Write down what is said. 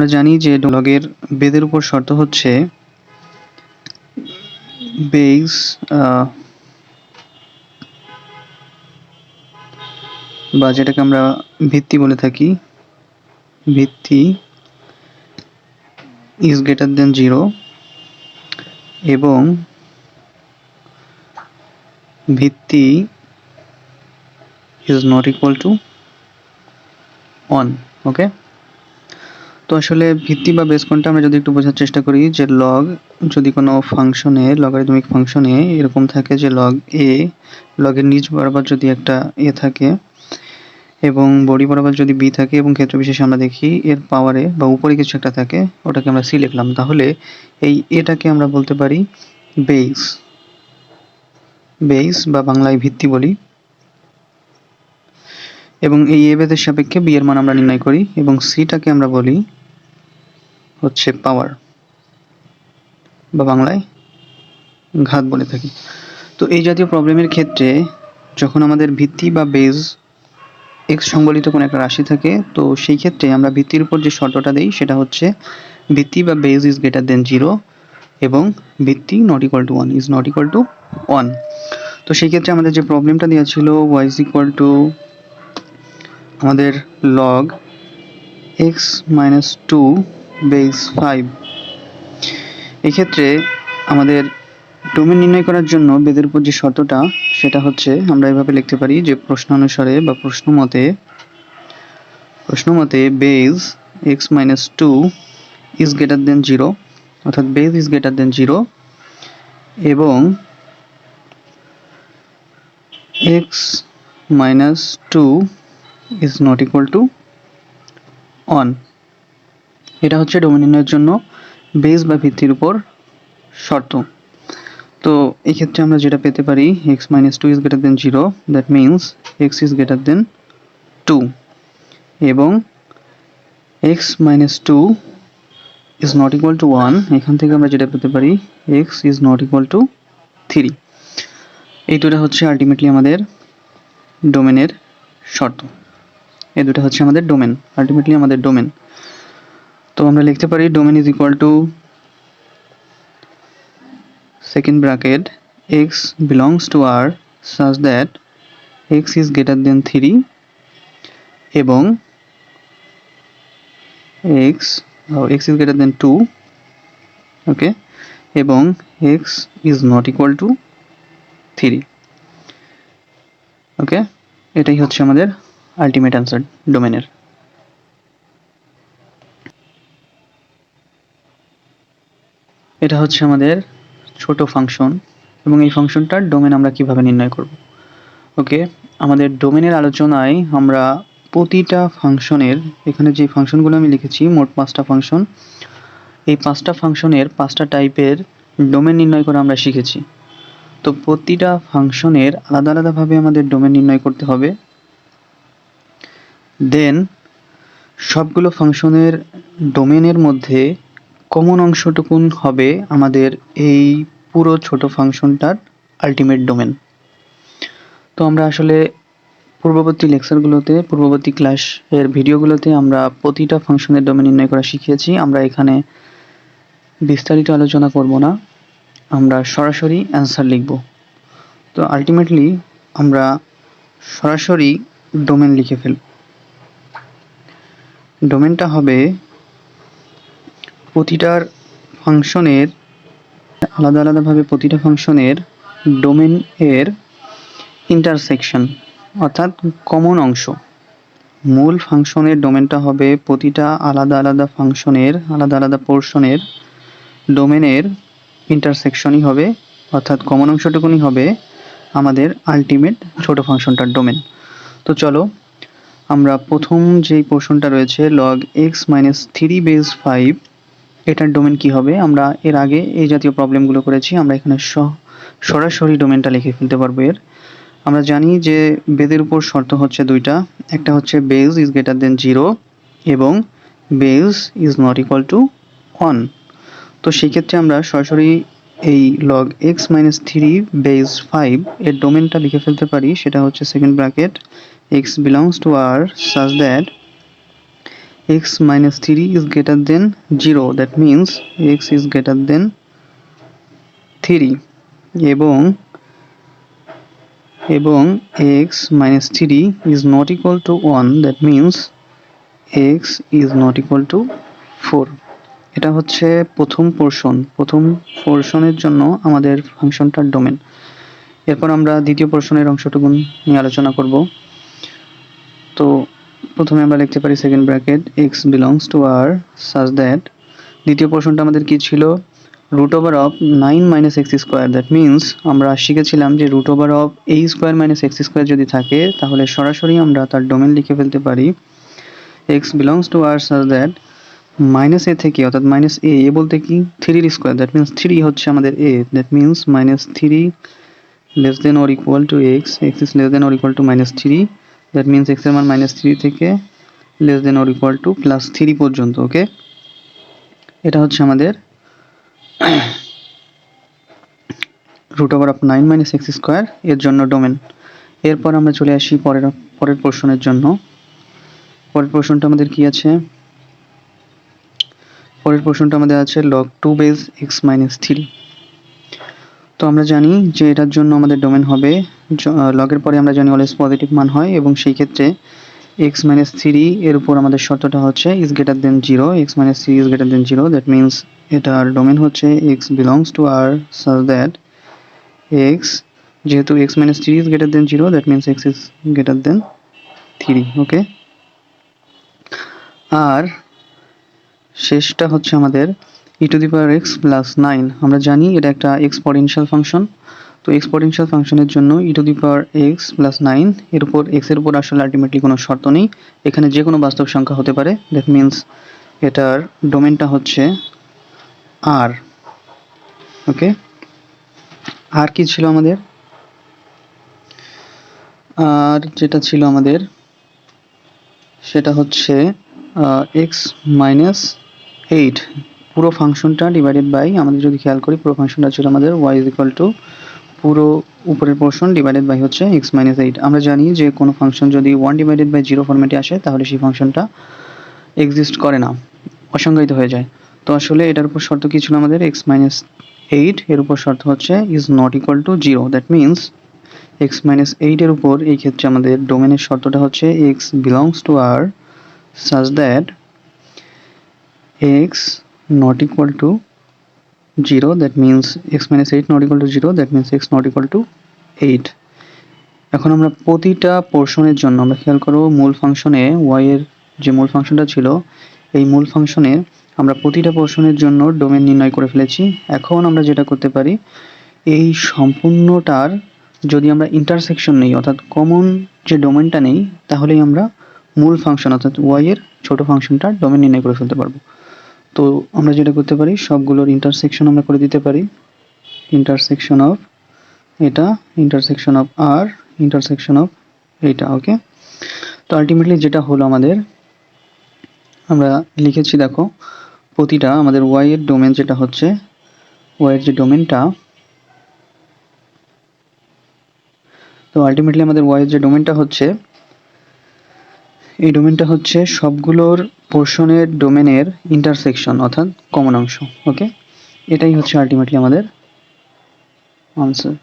আমরা জানি যে লগের বেদের উপর শর্ত হচ্ছে বেস বা যেটাকে আমরা ভিত্তি বলে থাকি, ভিত্তি ইজ গ্রেটার দেন জিরো এবং ভিত্তি is not equal to one okay তো আসলে ভিত্তি বা বেস কোনটা আমরা যদি একটু বোঝার চেষ্টা করি যে লগ যদি কোনো ফাংশনে লগারিদমিক ফাংশনে এরকম থাকে যে লগ এ লগের নিচ বরাবর যদি একটা এ থাকে এবং বডি বরাবর যদি বি থাকে এবং ক্ষেত্র বিশেষে আমরা দেখি এর পাওয়ারে বা উপরে কিছু একটা থাকে, ওটাকে আমরা সি লিখলাম, তাহলে এই এটাকে আমরা বলতে পারি বেস বেস বা বাংলায় ভিত্তি বলি। এবং এই এ বেদের সাপেক্ষে বি এর মান আমরা নির্ণয় করি এবং সিটাকে আমরা বলি হচ্ছে পাওয়ার বা বাংলায় ঘাত বলে থাকি। তো এই জাতীয় প্রবলেমের ক্ষেত্রে যখন আমাদের ভিত্তি বা বেজ এক্স সংবলিত কোনো একটা রাশি থাকে, তো সেই ক্ষেত্রে আমরা ভিত্তির উপর যে শর্তটা দিই, সেটা হচ্ছে ভিত্তি বা base is greater than zero এবং ভিত্তি not equal to one is not equal to one তো সেই ক্ষেত্রে আমাদের যে প্রবলেমটা দেওয়া ছিল ওয়াই ইজ ইকুয়াল টু আমাদের log x minus two base five এক্ষেত্রে আমাদের ডোমেন নির্ণয় করার জন্য বেদের উপর যে শর্তটা, সেটা হচ্ছে আমরা এভাবে লিখতে পারি যে প্রশ্ন অনুসারে বা প্রশ্ন মতে প্রশ্ন মতে base x minus two is greater than zero অর্থাৎ base is greater than zero এবং x minus two is not equal to one এটা হচ্ছে ডোমেন নির্ণয়ের জন্য বেস বা ভিত্তির উপর শর্ত। তো এই ক্ষেত্রে আমরা যেটা পেতে পারি x minus two is greater than zero that means x is greater than two এবং x minus two is not equal to one এখান থেকে আমরা যেটা পেতে পারি x is not equal to three এই দুটো হচ্ছে আলটিমেটলি আমাদের ডোমেনের শর্ত। এই দুটো হচ্ছে আমাদের ডোমেন আলটিমেটলি আমাদের ডোমেন তো আমরা লিখতে পারি domain is equal to second bracket x belongs to R such that x is greater than 3 এবং oh, x is greater than 2 ওকে এবং x is not equal to 3 ওকে এটাই হচ্ছে আমাদের আলটিমেট অ্যান্সার ডোমেনের এটা হচ্ছে আমাদের ছোট ফাংশন এবং এই ফাংশনটার ডোমেন আমরা কীভাবে নির্ণয় করব। ওকে আমাদের ডোমেনের আলোচনায় আমরা প্রতিটা ফাংশনের এখানে যে ফাংশনগুলো আমি লিখেছি, মোট পাঁচটা ফাংশন এই পাঁচটা ফাংশনের পাঁচটা টাইপের ডোমেন নির্ণয় করা আমরা শিখেছি। তো প্রতিটা ফাংশনের আলাদা আলাদাভাবে আমাদের ডোমেন নির্ণয় করতে হবে। দেন সবগুলো ফাংশনের ডোমেনের মধ্যে কমন অংশটুকুন হবে আমাদের এই পুরো ছোট ফাংশনটার আলটিমেট ডোমেন তো আমরা আসলে পূর্ববর্তী লেকচারগুলোতে পূর্ববর্তী ক্লাসের ভিডিওগুলোতে আমরা প্রতিটা ফাংশনের ডোমেন নির্ণয় করা শিখিয়েছি। আমরা এখানে বিস্তারিত আলোচনা করব না। আমরা সরাসরি অ্যান্সার লিখব। তো আলটিমেটলি আমরা সরাসরি ডোমেন লিখে ফেলব। ডোমেনটা হবে প্রতিটার ফাংশনের, আলাদা আলাদাভাবে প্রতিটা ফাংশনের ডোমেন এর ইন্টারসেকশন অর্থাৎ কমন অংশ। মূল ফাংশনের ডোমেনটা হবে প্রতিটা আলাদা আলাদা ফাংশনের, আলাদা আলাদা পোর্শনের ডোমেনের ইন্টারসেকশনই হবে, অর্থাৎ কমন অংশটুকুনি হবে আমাদের আলটিমেট ছোট ফাংশনটার ডোমেন তো চলো, আমরা প্রথম যেই পোর্শনটা রয়েছে log x minus three base five এটার ডোমেন কি হবে? আমরা এর আগে এই জাতীয় প্রবলেমগুলো করেছি, আমরা এখানে সরাসরি ডোমেনটা লিখে ফেলতে পারব এর। আমরা জানি যে বেদের উপর শর্ত হচ্ছে দুইটা। একটা হচ্ছে base is greater than zero এবং base is not equal to one তো সেই ক্ষেত্রে আমরা সরাসরি এই log x minus three base five এর ডোমেনটা লিখে ফেলতে পারি। সেটা হচ্ছে second bracket x belongs to R such that x minus 3 is greater than 0 that means x is greater than 3 এবং এবং x minus 3 is not equal to 1 that means x is not equal to 4 এটা হচ্ছে প্রথম portion প্রথম পোর্শনের জন্য আমাদের ফাংশনটার domain এরপর আমরা দ্বিতীয় পোর্শনের অংশটুকু নিয়ে আলোচনা করব প্রথমে আমরা লিখতে পারি second bracket x belongs to R such that দ্বিতীয় পোর্শনটা আমাদের কি ছিল? Root over of nine minus x square that means আমরা শিখেছিলাম যে root over of a square minus x square যদি থাকে, তাহলে সরাসরি আমরা তার ডোমেন লিখে ফেলতে পারি। X belongs to R such that minus এ থেকে, অর্থাৎ মাইনাস এ এ বলতে কি? থ্রির স্কোয়ার দ্যাট মিনস থ্রি হচ্ছে আমাদের a that means minus three less than or equal to x x is less than or equal to minus three that means এক্সের মান minus three থেকে less than or equal to plus three পর্যন্ত okay এটা হচ্ছে আমাদের root over of nine minus x square এর জন্য domain এরপর আমরা চলে আসি পরের পরের পোর্শনের জন্য। পরের পোর্শনটা আমাদের কি আছে? পরের পোর্শনটা আমাদের আছে log two base x minus three তো আমরা জানি যে এটার জন্য আমাদের ডোমেন হবে লগের পরে আমরা জানি অলওয়েজ পজিটিভ মান হয় এবং সেই ক্ষেত্রে এক্স মাইনাস থ্রি এর উপর আমাদের শর্তটা হচ্ছে is greater than zero x minus three is greater than zero that means এটার ডোমেন হচ্ছে x belongs to R such that x যেহেতু x minus three is greater than zero that means x is greater than three okay আর শেষটা হচ্ছে আমাদের e to the power x plus nine আমরা জানি এটা একটা এক্সপোনেনশিয়াল ফাংশন তো exponential ফাংশনের জন্য e to the power x plus nine এর উপর এক্সের উপর আসলে আলটিমেটলি কোনো শর্ত নেই। এখানে যে কোনো বাস্তব সংখ্যা হতে পারে। দ্যাট মিনস এটার ডোমেনটা হচ্ছে আর ওকে আর কি ছিল আমাদের? আর যেটা ছিল আমাদের, সেটা হচ্ছে এক্স মাইনাস এইট পুরো ফাংশনটা ডিভাইডেড বাই আমাদের যদি খেয়াল করি, পুরো ফাংশনটা ছিল আমাদের ওয়াই ইজ ইকুয়াল টু পুরো উপরের পোর্শন ডিভাইডেড বাই হচ্ছে এক্স মাইনাস এইট আমরা জানি যে কোনো ফাংশন যদি ওয়ান ডিভাইডেড বাই জিরো ফর্মেটে আসে, তাহলে সেই ফাংশনটা এক্সিস্ট করে না, অসংজ্ঞায়িত হয়ে যায়। তো আসলে এটার উপর শর্ত কী ছিল আমাদের? এক্স মাইনাস এইট এর উপর শর্ত হচ্ছে is not equal to zero that means x minus এইটের উপর এই ক্ষেত্রে আমাদের ডোমেনের শর্তটা হচ্ছে x belongs to R such that x not equal to 0 that means x minus 8 not equal to 0 that means x not equal to 8 এখন আমরা প্রতিটা পোর্শনের জন্য আমরা খেয়াল করব মূল ফাংশনে y এর যে মূল ফাংশনটা ছিল, এই মূল ফাংশনে আমরা প্রতিটা পোর্শনের জন্য ডোমেন নির্ণয় করে ফেলেছি। এখন আমরা যেটা করতে পারি, এই সম্পূর্ণটার যদি আমরা ইন্টারসেকশন নেই, অর্থাৎ কমন যে ডোমেনটা নেই, তাহলেই আমরা মূল ফাংশন অর্থাৎ y এর ছোট ফাংশনটার ডোমেন নির্ণয় করে ফেলতে পারব। তো আমরা যেটা করতে পারি, সবগুলোর ইন্টারসেকশন আমরা করে দিতে পারি। ইন্টারসেকশন অফ এটা ইন্টারসেকশন অফ আর ইন্টারসেকশন অফ এইটা ওকে তো আলটিমেটলি যেটা হলো আমাদের, আমরা লিখেছি দেখো, প্রতিটা আমাদের ওয়াই এর ডোমেন যেটা হচ্ছে ওয়াই এর যে ডোমেনটা তো আলটিমেটলি আমাদের ওয়াই এর যে ডোমেনটা হচ্ছে এই ডোমেনটা হচ্ছে সবগুলোর পোর্শনের ডোমেনের ইন্টারসেকশন অর্থাৎ কমন অংশ ওকে এটাই হচ্ছে আলটিমেটলি আমাদের আনসার